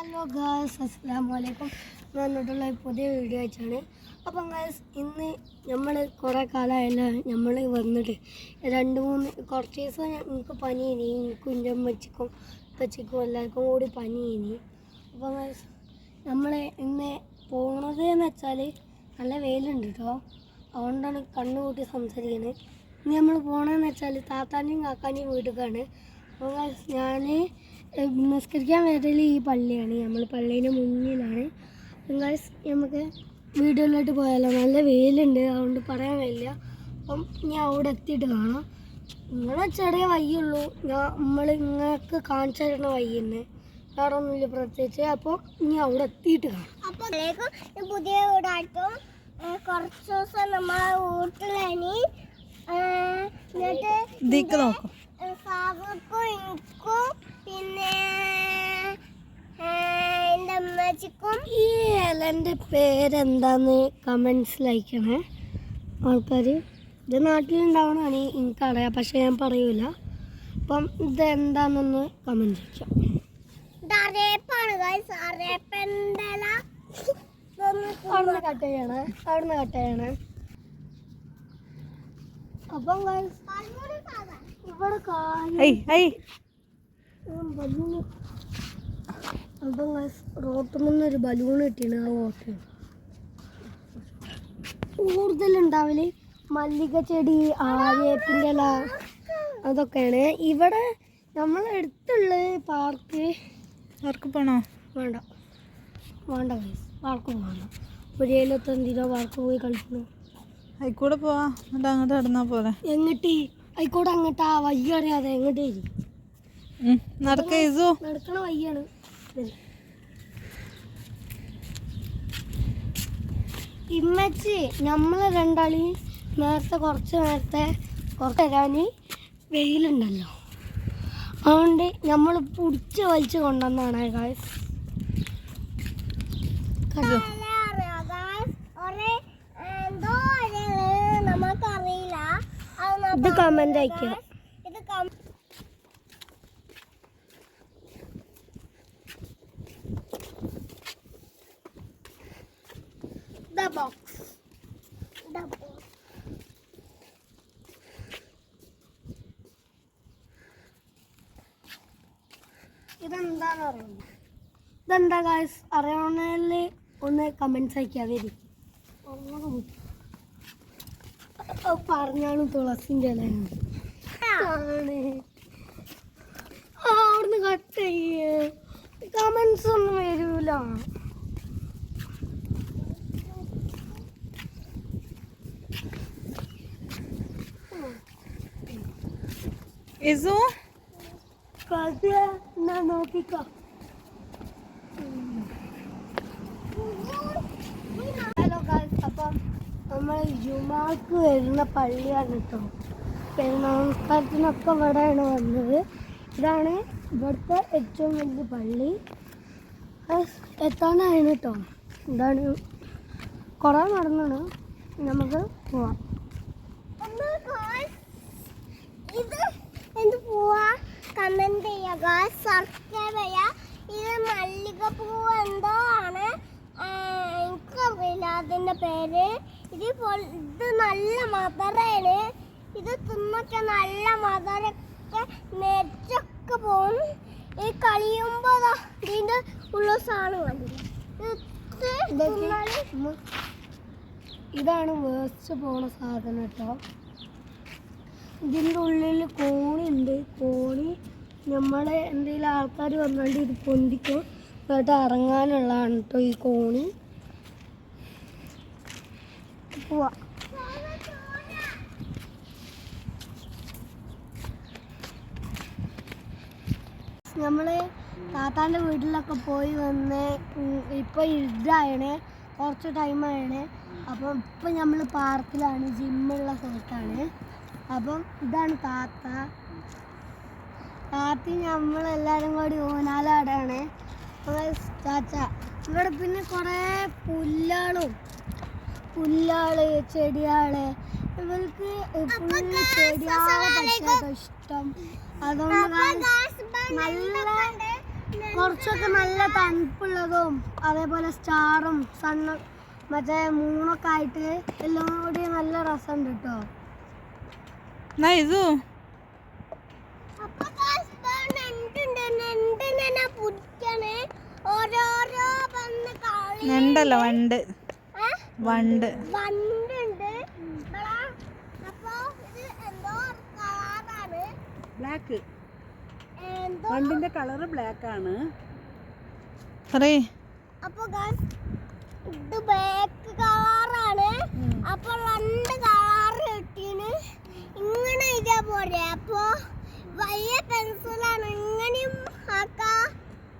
Hello girls അസ്സാം വലൈക്കും ഞാൻ എന്നിട്ടുള്ള പുതിയ വീഡിയോ വെച്ചാണ്. അപ്പം ഗേൾസ് ഇന്ന് നമ്മൾ കുറേ കാലമായല്ലോ നമ്മൾ വന്നിട്ട്. രണ്ട് മൂന്ന് കുറച്ച് ദിവസം ഞങ്ങൾക്ക് പനി ഇനി എനിക്കും എന്റെ അമ്മച്ചിക്കും അപ്പച്ചിക്കും എല്ലാവർക്കും കൂടി പനി ഇനി അപ്പം ഗേൾസ് നമ്മൾ ഇന്ന് പോണത് എന്ന് വെച്ചാൽ നല്ല വെയിലുണ്ട് കേട്ടോ അതുകൊണ്ടാണ് കണ്ണുകൂട്ടി സംസാരിക്കുന്നത് ഇനി നമ്മൾ പോകണമെന്ന് വെച്ചാൽ താത്താന്റെയും കാക്കാന്റെയും വീട്ടിലേക്കാണ് അപ്പോൾ ഗായ്സ് ഞാൻ നിസ്കരിക്കാൻ വരൽ ഈ പള്ളിയാണ്. നമ്മൾ പള്ളീന്റെ മുന്നിലാണ്. നിങ്ങൾ നമുക്ക് വീടുകളിലോട്ട് പോയാലോ? നല്ല വെയിലുണ്ട് അതുകൊണ്ട് പറയാൻ കഴിയില്ല അപ്പം ഞാൻ അവിടെ എത്തിയിട്ട് കാണാം. ഇങ്ങനെ ചെറിയ വയ്യുള്ളൂ ഞാൻ നമ്മൾ നിങ്ങൾക്ക് കാണിച്ചു തരുന്ന വയ്യുന്നത് വേറെ ഒന്നുമില്ല പ്രത്യേകിച്ച്. അപ്പോൾ ഇനി അവിടെ എത്തിയിട്ട് കാണാം. അപ്പോൾ പുതിയ വീടായിട്ടും കുറച്ച് ദിവസം നമ്മളെ വീട്ടിലനി എന്നിട്ട് സാഗർക്കും എനിക്കും പിന്നെ അമ്മച്ചിക്കും ഈ ഇലന്റെ പേരെന്താന്ന് കമൻസിൽ അയക്കണേ. ആൾക്കാർ ഇത് നാട്ടിലുണ്ടാവണമാണ് എനിക്കറിയാം പക്ഷെ ഞാൻ പറയൂല. അപ്പം ഇത് എന്താണെന്നൊന്ന് കമന്റ് ചെയ്യാം ഇത് അരേപ്പാണ് ഗൈസ് അവിടുന്ന് കട്ട് ചെയ്യണേ അവിടുന്ന് കട്ട് ചെയ്യണേ. അപ്പം. ഇവിടെ ബലൂൺ അപ്പം റോട്ടിൽ ബലൂൺ കിട്ടിയാണ് ആ ഓട്ടം കൂടുതലുണ്ടാവൽ മല്ലിക ചെടി ആര്യത്തിന്റെ ഇല അതൊക്കെയാണ്. ഇവിടെ നമ്മളെ അടുത്തുള്ള പാർക്ക് പാർക്ക് പോണോ? വേണ്ട. വേണ്ട. പാർക്ക് പോകണം ഒരു ഏലത്തെന്തിനോ പാർക്ക് പോയി കളിക്കുന്നു ആയിക്കൂടെ പോവാ. എന്നിട്ട് അങ്ങോട്ട് നടന്നാ പോലെ എങ്ങട്ട്? ആയിക്കോട്ടെ അങ്ങോട്ടാ. വയ്യ അറിയാതെ എങ്ങോട്ടേ നടക്ക നടക്കണ വയ്യാണ്. ഇമ്മച്ചി നമ്മളെ രണ്ടാളി നേരത്തെ കുറച്ച് നേരത്തെ കുറച്ച് തരാന് വെയിലുണ്ടല്ലോ. അതുകൊണ്ട് നമ്മൾ പിടിച്ച് വലിച്ച് കൊണ്ടുവന്നാണ് ഗായ്സ് കണ്ടോ? ഇത് കമന്റ് അയക്കുക ഇത് കം ദ ബോക്സ് box. ഇതെന്താന്ന് അറിയുന്നത് ഇതെന്താ ഗായ്സ് അറിയണമെങ്കിൽ ഒന്ന് കമൻസ് പറഞ്ഞാണ് തുളസിന്റെ ഇലയാണ് ആ, അവിടുന്ന് കട്ട് ചെയ്യേ. കമൻസ് ഒന്നും വരൂല. ഇസു? നോക്കിക്കോ. അപ്പം നമ്മൾ ജുമാക്ക് വരുന്ന പള്ളിയാണ് കേട്ടോ പെരുന്നാൾക്കാലത്തിനൊക്കെ ഇവിടെയാണ് വന്നത്. ഇതാണ് ഇവിടുത്തെ ഏറ്റവും വലിയ പള്ളി. എത്താനായിരുന്നു കേട്ടോ ഇതാണ് കുറേ നടന്നാണ് നമുക്ക് പോവാം. ഇത് എന്ത് പോവാ? കമന്റ് ചെയ്യുക സബ്സ്ക്രൈബ് ചെയ്യുക ഇത് മല്ലികപ്പൂവ് എന്തോ ആണ്. എനിക്കറിയില്ല അതിന്റെ പേര്. ഇത് ഇത് നല്ല മധുരയാണ് ഇത് തിന്നൊക്കെ നല്ല മധുരൊക്കെ നെച്ചൊക്കെ പോകും ഈ കളിയുമ്പോൾ ഇതിന്റെ ഉള്ള സാധനം കണ്ടില്ല? ഇത് ഉമ്മ, ഇതാണ് വേസ്റ്റ് പോണ സാധനം കേട്ടോ. ഇതിന്റെ ഉള്ളിൽ കോണിയുണ്ട് കോണി നമ്മളെ എന്തെങ്കിലും ആൾക്കാർ വന്നുകൊണ്ട് ഇത് പൊന്തിക്കും. എന്നിട്ട് ഇറങ്ങാനുള്ളതാണ് കേട്ടോ ഈ കോണി. പോവാ. നമ്മൾ താത്താന്റെ വീട്ടിലൊക്കെ പോയി വന്ന് ഇപ്പോൾ ഇതായണേ. കുറച്ച് ടൈമായണേ അപ്പം ഇപ്പം നമ്മൾ പാർക്കിലാണ് ജിമ്മുള്ള സ്ഥലത്താണ്. അപ്പം ഇതാണ് താത്ത. താത്തി നമ്മളെല്ലാവരും കൂടി ഊനാലാടാണ് ചാച്ച. ഇവിടെ പിന്നെ കുറേ പുല്ലാളും. പുല്ലാൾ ചെടിയാൾ. ഇവർക്ക് ഫുള്ള് ചെടിയാളെ ഇഷ്ടം. അതുകൊണ്ട് നല്ല കുറച്ചൊക്കെ നല്ല തണുപ്പുള്ളതും അതേപോലെ സ്റ്റാറും സണ്ണ് മറ്റേ മൂണൊക്കെ ആയിട്ട് എല്ലാം കൂടി നല്ല രസമുണ്ട് കേട്ടോ. ഞണ്ടല്ല വണ്ട്? വണ്ട് വണ്ടുണ്ട്. ഇതാ. അപ്പൊ ഇത് എന്തോ കളറാണ്. ബ്ലാക്ക് വണ്ടിന്റെ കളറ് ബ്ലാക്ക് ആണ് പറയ് അപ്പൊ ഇത് ബാക്ക് കളറാണ് അപ്പൊ രണ്ട് കളർ കിട്ടീന്. ഇങ്ങനെ ഇതേപോലെ അപ്പൊ വലിയ പെൻസിലാണ് ഇങ്ങനെയും ആക്കാം.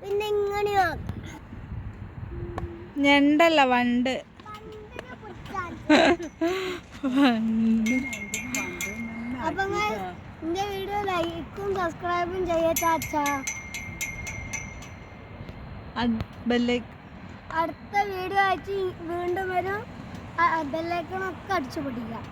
പിന്നെ ഇങ്ങനെയും ആക്കാം. ഞണ്ടല്ല വണ്ട്. വണ്ട് അപ്പൊ എന്റെ വീഡിയോ ലൈക്കും സബ്സ്ക്രൈബും ചെയ്യച്ചാച്ചാ ബെല്ലേക്ക് അടുത്ത വീഡിയോ ആയിട്ട് വീണ്ടും വരും. ബെല്ലൈക്കണൊക്കെ അടിച്ചു പൊട്ടിക്കാം